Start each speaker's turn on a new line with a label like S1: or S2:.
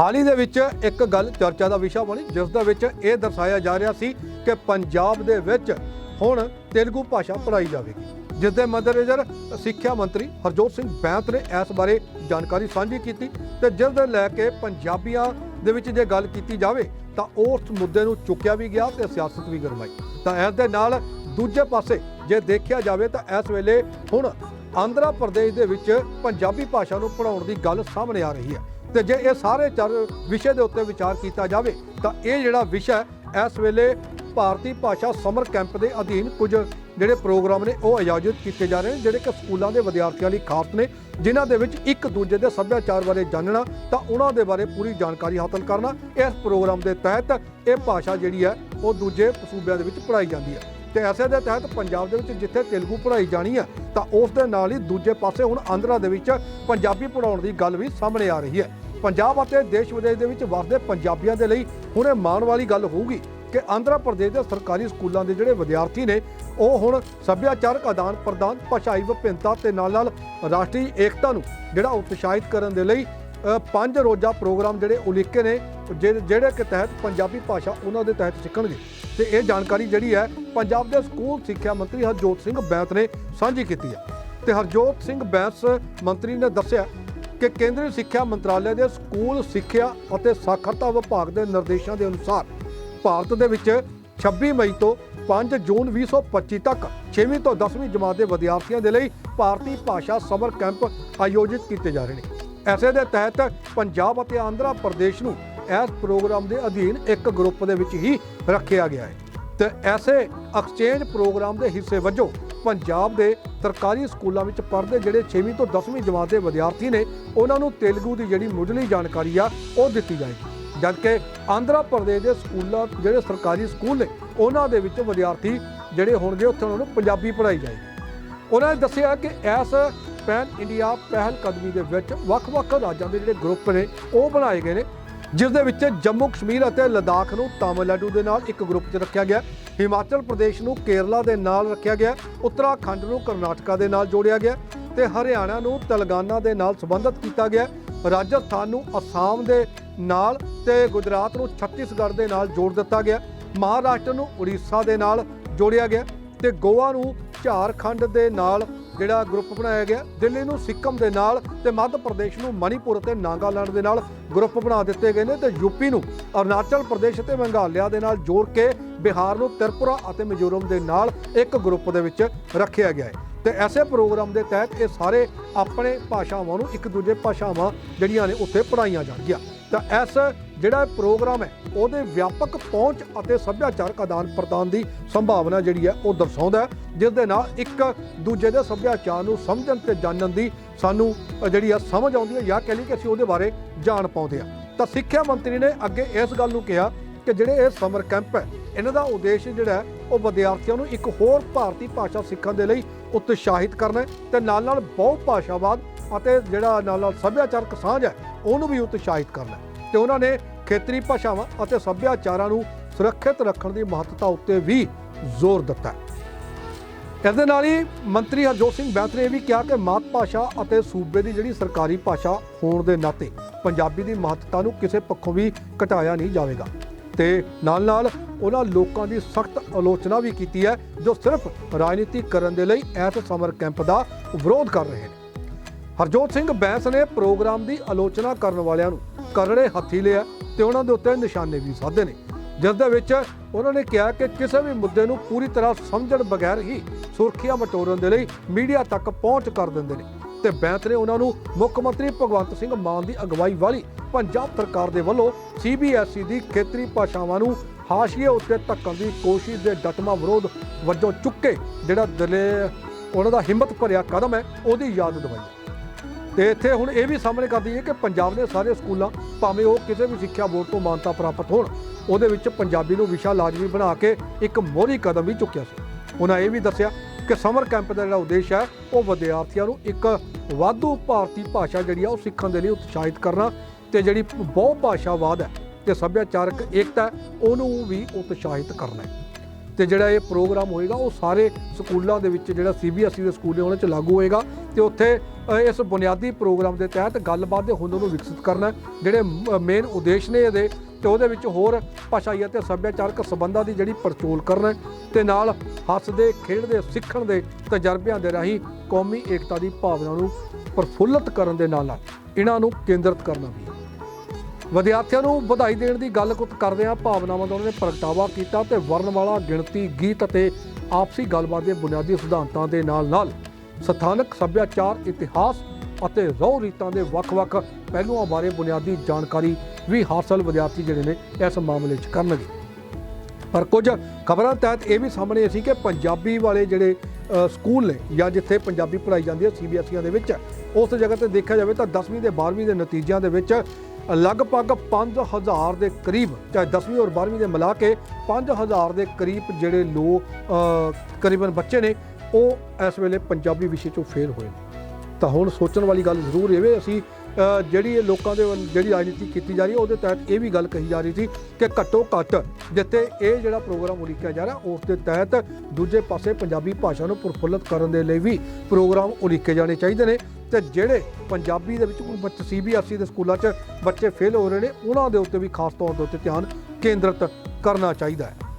S1: ਹਾਲ ਹੀ ਦੇ ਵਿੱਚ ਇੱਕ ਗੱਲ ਚਰਚਾ ਦਾ ਵਿਸ਼ਾ ਬਣੀ, ਜਿਸ ਦੇ ਵਿੱਚ ਇਹ ਦਰਸਾਇਆ ਜਾ ਰਿਹਾ ਸੀ ਕਿ ਪੰਜਾਬ ਦੇ ਵਿੱਚ ਹੁਣ ਤੇਲਗੂ ਭਾਸ਼ਾ ਪੜ੍ਹਾਈ ਜਾਵੇਗੀ, ਜਿਸ ਦੇ ਮੱਦੇਨਜ਼ਰ ਸਿੱਖਿਆ ਮੰਤਰੀ ਹਰਜੋਤ ਸਿੰਘ ਬੈਂਤ ਨੇ ਇਸ ਬਾਰੇ ਜਾਣਕਾਰੀ ਸਾਂਝੀ ਕੀਤੀ ਤੇ ਜਿਸ ਦੇ ਲੈ ਕੇ ਪੰਜਾਬੀਆਂ ਦੇ ਵਿੱਚ ਜੇ ਗੱਲ ਕੀਤੀ ਜਾਵੇ ਤਾਂ ਉਸ ਮੁੱਦੇ ਨੂੰ ਚੁੱਕਿਆ ਵੀ ਗਿਆ ਤੇ ਸਿਆਸਤ ਵੀ ਗਰਮਾਈ। ਤਾਂ ਇਸ ਦੇ ਨਾਲ ਦੂਜੇ ਪਾਸੇ ਜੇ ਦੇਖਿਆ ਜਾਵੇ ਤਾਂ ਇਸ ਵੇਲੇ ਹੁਣ ਆਂਧਰਾ ਪ੍ਰਦੇਸ਼ ਦੇ ਵਿੱਚ ਪੰਜਾਬੀ ਭਾਸ਼ਾ ਨੂੰ ਪੜ੍ਹਾਉਣ ਦੀ ਗੱਲ ਸਾਹਮਣੇ ਆ ਰਹੀ ਹੈ। ਤੇ ਜੇ ਇਹ ਸਾਰੇ ਚਾਰ ਵਿਸ਼ੇ ਦੇ ਉੱਤੇ ਵਿਚਾਰ ਕੀਤਾ ਜਾਵੇ ਤਾਂ ਇਹ ਜਿਹੜਾ ਵਿਸ਼ਾ ਇਸ ਵੇਲੇ ਭਾਰਤੀ ਭਾਸ਼ਾ ਸਮਰ ਕੈਂਪ ਦੇ ਅਧੀਨ ਕੁਝ ਜਿਹੜੇ ਪ੍ਰੋਗਰਾਮ ਨੇ ਉਹ ਆਯੋਜਿਤ ਕੀਤੇ ਜਾ ਰਹੇ ਨੇ, ਜਿਹੜੇ ਕਿ ਸਕੂਲਾਂ ਦੇ ਵਿਦਿਆਰਥੀਆਂ ਲਈ ਖਾਸ ਨੇ, ਜਿਨ੍ਹਾਂ ਦੇ ਵਿੱਚ ਇੱਕ ਦੂਜੇ ਦੇ ਸੱਭਿਆਚਾਰ ਬਾਰੇ ਜਾਣਨਾ ਤਾਂ ਉਹਨਾਂ ਦੇ ਬਾਰੇ ਪੂਰੀ ਜਾਣਕਾਰੀ ਹਾਸਲ ਕਰਨਾ। ਇਸ ਪ੍ਰੋਗਰਾਮ ਦੇ ਤਹਿਤ ਇਹ ਭਾਸ਼ਾ ਜਿਹੜੀ ਹੈ, ਉਹ ਦੂਜੇ ਸੂਬਿਆਂ ਦੇ ਵਿੱਚ ਪੜ੍ਹਾਈ ਜਾਂਦੀ ਹੈ। ਤੇ ਐਸੇ ਦੇ ਤਹਿਤ ਪੰਜਾਬ ਦੇ ਵਿੱਚ ਜਿੱਥੇ ਤੇਲਗੂ ਪੜ੍ਹਾਈ ਜਾਣੀ ਹੈ ਤਾਂ ਉਸ ਦੇ ਨਾਲ ਹੀ ਦੂਜੇ ਪਾਸੇ ਹੁਣ ਆਂਧਰਾ ਦੇ ਵਿੱਚ ਪੰਜਾਬੀ ਪੜ੍ਹਾਉਣ ਦੀ ਗੱਲ ਵੀ ਸਾਹਮਣੇ ਆ ਰਹੀ ਹੈ। ਪੰਜਾਬ ਅਤੇ ਦੇਸ਼ ਵਿਦੇਸ਼ ਦੇ ਵਿੱਚ ਵਸਦੇ ਪੰਜਾਬੀਆਂ ਦੇ ਲਈ ਹੁਣ ਇਹ ਮਾਣ ਵਾਲੀ ਗੱਲ ਹੋਊਗੀ ਕਿ ਆਂਧਰਾ ਪ੍ਰਦੇਸ਼ ਦੇ ਸਰਕਾਰੀ ਸਕੂਲਾਂ ਦੇ ਜਿਹੜੇ ਵਿਦਿਆਰਥੀ ਨੇ, ਉਹ ਹੁਣ ਸੱਭਿਆਚਾਰਕ ਆਦਾਨ ਪ੍ਰਦਾਨ, ਭਾਸ਼ਾਈ ਵਿਭਿੰਨਤਾ ਤੇ ਨਾਲ ਨਾਲ ਰਾਸ਼ਟਰੀ ਏਕਤਾ ਨੂੰ ਜਿਹੜਾ ਉਤਸ਼ਾਹਿਤ ਕਰਨ ਦੇ ਲਈ ਪੰਜ ਰੋਜ਼ਾ ਪ੍ਰੋਗਰਾਮ ਜਿਹੜੇ ਉਲੀਕੇ ਨੇ ਜਿਹੜੇ ਜਿਹੜੇ ਕਿ ਤਹਿਤ ਪੰਜਾਬੀ ਭਾਸ਼ਾ ਉਹਨਾਂ ਦੇ ਤਹਿਤ ਸਿੱਖਣਗੇ। ਤੇ ਇਹ ਜਾਣਕਾਰੀ ਜਿਹੜੀ ਹੈ ਪੰਜਾਬ ਦੇ ਸਕੂਲ ਸਿੱਖਿਆ ਮੰਤਰੀ ਹਰਜੋਤ ਸਿੰਘ ਬੈਂਸ ਨੇ ਸਾਂਝੀ ਕੀਤੀ ਹੈ। ਤੇ ਹਰਜੋਤ ਸਿੰਘ ਬੈਂਸ ਮੰਤਰੀ ਨੇ ਦੱਸਿਆ ਕਿ ਕੇਂਦਰੀ ਸਿੱਖਿਆ ਮੰਤਰਾਲੇ ਦੇ ਸਕੂਲ ਸਿੱਖਿਆ ਅਤੇ ਸਾਖਰਤਾ ਵਿਭਾਗ ਦੇ ਨਿਰਦੇਸ਼ਾਂ ਦੇ ਅਨੁਸਾਰ ਭਾਰਤ ਦੇ ਵਿੱਚ 26 ਮਈ ਤੋਂ 5 ਜੂਨ 2025 ਤੱਕ 6ਵੀਂ ਤੋਂ 10ਵੀਂ ਜਮਾਤ ਦੇ ਵਿਦਿਆਰਥੀਆਂ ਦੇ ਲਈ ਭਾਰਤੀ ਭਾਸ਼ਾ ਸਮਰ ਕੈਂਪ ਆਯੋਜਿਤ ਕੀਤੇ ਜਾ ਰਹੇ ਨੇ। ਐਸੇ ਦੇ ਤਹਿਤ ਪੰਜਾਬ ਅਤੇ ਆਂਧਰਾ ਪ੍ਰਦੇਸ਼ ਨੂੰ ਇਸ ਪ੍ਰੋਗਰਾਮ ਦੇ ਅਧੀਨ ਇੱਕ ਗਰੁੱਪ ਦੇ ਵਿੱਚ ਹੀ ਰੱਖਿਆ ਗਿਆ ਹੈ। ਤੇ ਐਸੇ ਐਕਸਚੇਂਜ ਪ੍ਰੋਗਰਾਮ ਦੇ ਹਿੱਸੇ ਵਜੋਂ ਪੰਜਾਬ ਦੇ ਸਰਕਾਰੀ ਸਕੂਲਾਂ ਵਿੱਚ ਪੜ੍ਹਦੇ ਜਿਹੜੇ 6ਵੀਂ ਤੋਂ 10ਵੀਂ ਜਮਾਤ ਦੇ ਵਿਦਿਆਰਥੀ ਨੇ, ਉਹਨਾਂ ਨੂੰ ਤੇਲਗੂ ਦੀ ਜਿਹੜੀ ਮੁੱਢਲੀ ਜਾਣਕਾਰੀ ਆ, ਉਹ ਦਿੱਤੀ ਜਾਏਗੀ। ਜਦਕਿ ਆਂਧਰਾ ਪ੍ਰਦੇਸ਼ ਦੇ ਸਕੂਲਾਂ, ਜਿਹੜੇ ਸਰਕਾਰੀ ਸਕੂਲ ਨੇ, ਉਹਨਾਂ ਦੇ ਵਿੱਚ ਵਿਦਿਆਰਥੀ ਜਿਹੜੇ ਹੋਣਗੇ, ਉੱਥੇ ਉਹਨਾਂ ਨੂੰ ਪੰਜਾਬੀ ਪੜ੍ਹਾਈ ਜਾਏਗੀ। ਉਹਨਾਂ ਨੇ ਦੱਸਿਆ ਕਿ ਇਸ ਪੈਨ ਇੰਡੀਆ ਪਹਿਲ ਕਦਮੀ ਦੇ ਵਿੱਚ ਵੱਖ-ਵੱਖ ਰਾਜਾਂ ਦੇ ਜਿਹੜੇ ਗਰੁੱਪ ਨੇ, ਉਹ ਬਣਾਏ ਗਏ ਨੇ। ਜਿਸ ਦੇ ਵਿੱਚ ਜੰਮੂ ਕਸ਼ਮੀਰ ਅਤੇ ਲਦਾਖ ਨੂੰ ਤਾਮਿਲਨਾਡੂ ਦੇ ਨਾਲ ਇੱਕ ਗਰੁੱਪ 'ਚ ਰੱਖਿਆ ਗਿਆ। ਹਿਮਾਚਲ ਪ੍ਰਦੇਸ਼ ਨੂੰ ਕੇਰਲਾ ਦੇ ਨਾਲ ਰੱਖਿਆ ਗਿਆ। ਉੱਤਰਾਖੰਡ ਨੂੰ ਕਰਨਾਟਕਾ ਦੇ ਨਾਲ ਜੋੜਿਆ ਗਿਆ ਤੇ ਹਰਿਆਣਾ ਨੂੰ ਤੇਲੰਗਾਨਾ ਦੇ ਨਾਲ ਸੰਬੰਧਿਤ ਕੀਤਾ ਗਿਆ। ਰਾਜਸਥਾਨ ਨੂੰ ਅਸਾਮ ਦੇ ਨਾਲ ਤੇ ਗੁਜਰਾਤ ਨੂੰ ਛੱਤੀਸਗੜ੍ਹ ਦੇ ਨਾਲ ਜੋੜ ਦਿੱਤਾ ਗਿਆ। ਮਹਾਰਾਸ਼ਟਰ ਨੂੰ ਉੜੀਸਾ ਦੇ ਨਾਲ ਜੋੜਿਆ ਗਿਆ ਤੇ ਗੋਆ ਨੂੰ ਝਾਰਖੰਡ ਦੇ ਨਾਲ ਜਿਹੜਾ ਗਰੁੱਪ ਬਣਾਇਆ ਗਿਆ, ਦਿੱਲੀ ਨੂੰ ਸਿੱਕਮ ਦੇ ਨਾਲ ਤੇ ਮੱਧ ਪ੍ਰਦੇਸ਼ ਨੂੰ ਮਣੀਪੁਰ ਅਤੇ ਨਾਗਾਲੈਂਡ ਦੇ ਨਾਲ ਗਰੁੱਪ ਬਣਾ ਦਿੱਤੇ ਗਏ ਨੇ ਤੇ ਯੂਪੀ ਨੂੰ ਅਰੁਣਾਚਲ ਪ੍ਰਦੇਸ਼ ਅਤੇ ਮੇਘਾਲਿਆ ਦੇ ਨਾਲ ਜੋੜ ਕੇ ਬਿਹਾਰ ਨੂੰ ਤ੍ਰਿਪੁਰਾ ਅਤੇ ਮਿਜ਼ੋਰਮ ਦੇ ਨਾਲ ਇੱਕ ਗਰੁੱਪ ਦੇ ਵਿੱਚ ਰੱਖਿਆ ਗਿਆ ਹੈ। ਤੇ ਐਸੇ ਪ੍ਰੋਗਰਾਮ ਦੇ ਤਹਿਤ ਇਹ ਸਾਰੇ ਆਪਣੇ ਭਾਸ਼ਾਵਾਂ ਨੂੰ ਇੱਕ ਦੂਜੇ ਭਾਸ਼ਾਵਾਂ ਜਿਹੜੀਆਂ ਨੇ ਉੱਥੇ ਪੜਾਈਆਂ ਜਾਣਗੀਆਂ। ਤਾਂ ਇਸ ਜਿਹੜਾ ਪ੍ਰੋਗਰਾਮ ਹੈ, ਉਹਦੇ ਵਿਆਪਕ ਪਹੁੰਚ ਅਤੇ ਸੱਭਿਆਚਾਰਕ ਆਦਾਨ ਪ੍ਰਦਾਨ ਦੀ ਸੰਭਾਵਨਾ ਜਿਹੜੀ ਹੈ, ਉਹ ਦਰਸਾਉਂਦਾ ਜਿਸ ਦੇ ਨਾਲ ਇੱਕ ਦੂਜੇ ਦੇ ਸੱਭਿਆਚਾਰ ਨੂੰ ਸਮਝਣ ਤੇ ਜਾਣਨ ਦੀ ਸਾਨੂੰ ਜਿਹੜੀ ਆ ਸਮਝ ਆਉਂਦੀ ਹੈ ਜਾਂ ਕਹਿ ਲਈ ਕਿ ਅਸੀਂ ਉਹਦੇ ਬਾਰੇ ਜਾਣ ਪਾਉਂਦੇ ਆ ਤਾਂ ਸਿੱਖਿਆ ਮੰਤਰੀ ਨੇ ਅੱਗੇ ਇਸ ਗੱਲ ਨੂੰ ਕਿਹਾ ਕਿ ਜਿਹੜੇ ਇਹ ਸਮਰ ਕੈਂਪ ਹੈ, ਇਹਨਾਂ ਦਾ ਉਦੇਸ਼ ਜਿਹੜਾ ਉਹ ਵਿਦਿਆਰਥੀਆਂ ਨੂੰ ਇੱਕ ਹੋਰ ਭਾਰਤੀ ਭਾਸ਼ਾ ਸਿੱਖਣ ਦੇ ਲਈ ਉਤਸ਼ਾਹਿਤ ਕਰਨਾ ਹੈ ਤੇ ਨਾਲ ਨਾਲ ਬਹੁ ਭਾਸ਼ਾਵਾਦ ਅਤੇ ਜਿਹੜਾ ਨਾਲ ਨਾਲ ਸੱਭਿਆਚਾਰਕ ਸਾਂਝ ਹੈ, ਉਹਨੂੰ ਵੀ ਉਤਸ਼ਾਹਿਤ ਕਰਨਾ। ਹੈ ਤੇ ਉਹਨਾਂ ਨੇ ਖੇਤਰੀ ਭਾਸ਼ਾਵਾਂ ਅਤੇ ਸੱਭਿਆਚਾਰਾਂ ਨੂੰ ਸੁਰੱਖਿਅਤ ਰੱਖਣ ਦੀ ਮਹੱਤਤਾ ਉੱਤੇ ਵੀ ਜ਼ੋਰ ਦਿੱਤਾ। ਇਸ ਦੇ ਨਾਲ ਹੀ ਮੰਤਰੀ ਹਰਜੋਤ ਸਿੰਘ ਬੈਂਸ ਨੇ ਇਹ ਵੀ ਕਿਹਾ ਕਿ ਮਾਤ ਭਾਸ਼ਾ ਅਤੇ ਸੂਬੇ ਦੀ ਜਿਹੜੀ ਸਰਕਾਰੀ ਭਾਸ਼ਾ ਹੋਣ ਦੇ ਨਾਤੇ ਪੰਜਾਬੀ ਦੀ ਮਹੱਤਤਾ ਨੂੰ ਕਿਸੇ ਪੱਖੋਂ ਵੀ ਘਟਾਇਆ ਨਹੀਂ ਜਾਵੇਗਾ। ਤੇ ਨਾਲ ਨਾਲ ਉਹਨਾਂ ਲੋਕਾਂ ਦੀ ਸਖਤ ਆਲੋਚਨਾ ਵੀ ਕੀਤੀ ਹੈ, ਜੋ ਸਿਰਫ ਰਾਜਨੀਤੀ ਕਰਨ ਦੇ ਲਈ ਇਸ ਸਮਰ ਕੈਂਪ ਦਾ ਵਿਰੋਧ ਕਰ ਰਹੇ ਨੇ। ਹਰਜੋਤ ਸਿੰਘ ਬੈਂਸ ਨੇ ਪ੍ਰੋਗਰਾਮ ਦੀ ਆਲੋਚਨਾ ਕਰਨ ਵਾਲਿਆਂ ਨੂੰ ਕਰੜੇ ਹੱਥੀ ਲਿਆ ਤੇ ਉਹਨਾਂ ਦੇ ਉੱਤੇ ਨਿਸ਼ਾਨੇ ਵੀ ਸਾਧੇ ਨੇ। ਜਿਸ ਦੇ ਵਿੱਚ ਉਹਨਾਂ ਨੇ ਕਿਹਾ ਕਿ ਕਿਸੇ ਵੀ ਮੁੱਦੇ ਨੂੰ ਪੂਰੀ ਤਰ੍ਹਾਂ ਸਮਝਣ ਬਗੈਰ ਹੀ ਸੁਰਖੀਆਂ ਬਟੋਰਨ ਦੇ ਲਈ ਮੀਡੀਆ ਤੱਕ ਪਹੁੰਚ ਕਰ ਦਿੰਦੇ ਨੇ। ਤੇ ਬੈਂਸ ਨੇ ਉਹਨਾਂ ਨੂੰ ਮੁੱਖ ਮੰਤਰੀ ਭਗਵੰਤ ਸਿੰਘ ਮਾਨ ਦੀ ਅਗਵਾਈ ਵਾਲੀ ਪੰਜਾਬ ਸਰਕਾਰ ਦੇ ਵੱਲੋਂ ਸੀਬੀਐਸਈ ਦੀ ਖੇਤਰੀ ਭਾਸ਼ਾਵਾਂ ਨੂੰ ਹਾਸ਼ੀਏ ਉੱਤੇ ਧੱਕਣ ਦੀ ਕੋਸ਼ਿਸ਼ ਦੇ ਡਟਮਾ ਵਿਰੋਧ ਵਜੋਂ ਚੁੱਕੇ, ਜਿਹੜਾ ਦਲੇ ਉਹਨਾਂ ਦਾ ਹਿੰਮਤ ਭਰਿਆ ਕਦਮ ਹੈ, ਉਹਦੀ ਯਾਦ ਦਿਵਾਈ। ਤੇ ਇੱਥੇ ਹੁਣ ਇਹ ਵੀ ਸਾਹਮਣੇ ਕਰਦੀ ਹੈ ਕਿ ਪੰਜਾਬ ਦੇ ਸਾਰੇ ਸਕੂਲਾਂ, ਭਾਵੇਂ ਉਹ ਕਿਸੇ ਵੀ ਸਿੱਖਿਆ ਬੋਰਡ ਤੋਂ ਮਾਨਤਾ ਪ੍ਰਾਪਤ ਹੋਣ, ਉਹਦੇ ਵਿੱਚ ਪੰਜਾਬੀ ਨੂੰ ਵਿਸ਼ਾ ਲਾਜ਼ਮੀ ਬਣਾ ਕੇ ਇੱਕ ਮੋਹਰੀ ਕਦਮ ਵੀ ਚੁੱਕਿਆ ਸੀ। ਉਹਨਾਂ ਇਹ ਵੀ ਦੱਸਿਆ ਕਿ ਸਮਰ ਕੈਂਪ ਦਾ ਜਿਹੜਾ ਉਦੇਸ਼ ਹੈ ਉਹ ਵਿਦਿਆਰਥੀਆਂ ਨੂੰ ਇੱਕ ਵਾਧੂ ਭਾਰਤੀ ਭਾਸ਼ਾ ਜਿਹੜੀ ਆ ਉਹ ਸਿੱਖਣ ਦੇ ਲਈ ਉਤਸ਼ਾਹਿਤ ਕਰਨਾ ਤੇ ਜਿਹੜੀ ਬਹੁ ਭਾਸ਼ਾਵਾਦ ਹੈ ਤੇ ਸੱਭਿਆਚਾਰਕ ਏਕਤਾ ਹੈ, ਉਹਨੂੰ ਵੀ ਉਤਸ਼ਾਹਿਤ ਕਰਨਾ ਹੈ। ਤੇ ਜਿਹੜਾ ਇਹ ਪ੍ਰੋਗਰਾਮ ਹੋਏਗਾ, ਉਹ ਸਾਰੇ ਸਕੂਲਾਂ ਦੇ ਵਿੱਚ ਜਿਹੜਾ ਸੀਬੀਐਸਈ ਦੇ ਸਕੂਲ ਨੇ ਉਹਨਾਂ 'ਚ ਲਾਗੂ ਹੋਏਗਾ ਤੇ ਉੱਥੇ ਇਸ ਬੁਨਿਆਦੀ ਪ੍ਰੋਗਰਾਮ ਦੇ ਤਹਿਤ ਗੱਲਬਾਤ ਦੇ ਹੁਨਰ ਨੂੰ ਵਿਕਸਿਤ ਕਰਨਾ ਹੈ। ਜਿਹੜੇ ਮੇਨ ਉਦੇਸ਼ ਨੇ ਇਹਦੇ, ਤੇ ਉਹਦੇ ਵਿੱਚ ਹੋਰ ਭਾਸ਼ਾਈ ਅਤੇ ਸੱਭਿਆਚਾਰਕ ਸੰਬੰਧਾਂ ਦੀ ਜਿਹੜੀ ਪੜਚੋਲ ਕਰਨਾ ਹੈ ਤੇ ਨਾਲ ਹੱਸਦੇ, ਖੇਡਦੇ, ਸਿੱਖਣ ਦੇ ਤਜਰਬਿਆਂ ਦੇ ਰਾਹੀਂ ਕੌਮੀ ਏਕਤਾ ਦੀ ਭਾਵਨਾ ਨੂੰ ਪ੍ਰਫੁੱਲਤ ਕਰਨ ਦੇ ਨਾਲ ਨਾਲ ਇਹਨਾਂ ਨੂੰ ਕੇਂਦਰਿਤ ਕਰਨਾ ਵੀ ਵਿਦਿਆਰਥੀਆਂ ਨੂੰ ਵਧਾਈ ਦੇਣ ਦੀ ਗੱਲ ਕੁੱਤ ਕਰਦੇ ਆ ਭਾਵਨਾਵਾਂ ਦਾ ਉਹਨਾਂ ਨੇ ਪ੍ਰਗਟਾਵਾ ਕੀਤਾ ਤੇ ਵਰਣਮਾਲਾ ਗਿਣਤੀ, ਗੀਤ ਅਤੇ ਆਪਸੀ ਗੱਲਬਾਤ ਦੇ ਬੁਨਿਆਦੀ ਸਿਧਾਂਤਾਂ ਦੇ ਨਾਲ-ਨਾਲ ਸਥਾਨਕ ਸੱਭਿਆਚਾਰ, ਇਤਿਹਾਸ ਅਤੇ ਰਹੁ ਰੀਤਾਂ ਦੇ ਵੱਖ-ਵੱਖ ਪਹਿਲੂਆਂ ਬਾਰੇ ਬੁਨਿਆਦੀ ਜਾਣਕਾਰੀ ਵੀ ਹਾਸਲ ਵਿਦਿਆਰਥੀ ਜਿਹੜੇ ਨੇ ਇਸ ਮਾਮਲੇ 'ਚ ਕਰਨਗੇ। ਪਰ ਕੁਝ ਖਬਰਾਂ ਤਹਿਤ ਇਹ ਵੀ ਸਾਹਮਣੇ ਸੀ ਕਿ ਪੰਜਾਬੀ ਵਾਲੇ ਜਿਹੜੇ ਸਕੂਲ ਨੇ ਜਾਂ ਜਿੱਥੇ ਪੰਜਾਬੀ ਪੜ੍ਹਾਈ ਜਾਂਦੀ ਹੈ, ਸੀਬੀਐਸਈਆਂ ਦੇ ਵਿੱਚ, ਉਸ ਜਗ੍ਹਾ ਤੇ ਦੇਖਿਆ ਜਾਵੇ ਤਾਂ 10ਵੀਂ ਦੇ 12ਵੀਂ ਦੇ ਨਤੀਜਿਆਂ ਦੇ ਵਿੱਚ ਲਗਭਗ 5000 ਦੇ ਕਰੀਬ, ਚਾਹੇ 10ਵੀਂ ਔਰ 12ਵੀਂ ਦੇ ਮਿਲਾ ਕੇ 5000 ਦੇ ਕਰੀਬ ਜਿਹੜੇ ਲੋ ਕਰੀਬਨ ਬੱਚੇ ਨੇ, ਉਹ ਇਸ ਵੇਲੇ ਪੰਜਾਬੀ ਵਿਸ਼ੇ ਚੋਂ ਫੇਲ ਹੋਏ ਨੇ। ਤਾਂ ਹੁਣ ਸੋਚਣ ਵਾਲੀ ਗੱਲ ਜ਼ਰੂਰ ਇਹ ਵੇ, ਅਸੀਂ ਜਿਹੜੀ ਇਹ ਲੋਕਾਂ ਦੇ ਵੱਲ, ਜਿਹੜੀ ਰਾਜਨੀਤੀ ਕੀਤੀ ਜਾ ਰਹੀ ਹੈ ਉਹਦੇ ਤਹਿਤ ਇਹ ਵੀ ਗੱਲ ਕਹੀ ਜਾ ਰਹੀ ਸੀ ਕਿ ਘੱਟੋ ਘੱਟ ਜਿੱਥੇ ਇਹ ਜਿਹੜਾ ਪ੍ਰੋਗਰਾਮ ਉਲੀਕਿਆ ਜਾ ਰਿਹਾ, ਉਸ ਦੇ ਤਹਿਤ ਦੂਜੇ ਪਾਸੇ ਪੰਜਾਬੀ ਭਾਸ਼ਾ ਨੂੰ ਪ੍ਰਫੁੱਲਤ ਕਰਨ ਦੇ ਲਈ ਵੀ ਪ੍ਰੋਗਰਾਮ ਉਲੀਕੇ ਜਾਣੇ ਚਾਹੀਦੇ ਨੇ। ਤੇ ਜਿਹੜੇ ਪੰਜਾਬੀ ਦੇ ਵਿੱਚ ਕੋਈ ਬੱਚੇ ਸੀਬੀਐਸਈ ਦੇ ਸਕੂਲਾਂ 'ਚ ਬੱਚੇ ਫੇਲ ਹੋ ਰਹੇ ਨੇ, ਉਹਨਾਂ ਦੇ ਉੱਤੇ ਵੀ ਖਾਸ ਤੌਰ ਦੇ ਉੱਤੇ ਧਿਆਨ ਕੇਂਦਰਿਤ ਕਰਨਾ ਚਾਹੀਦਾ ਹੈ।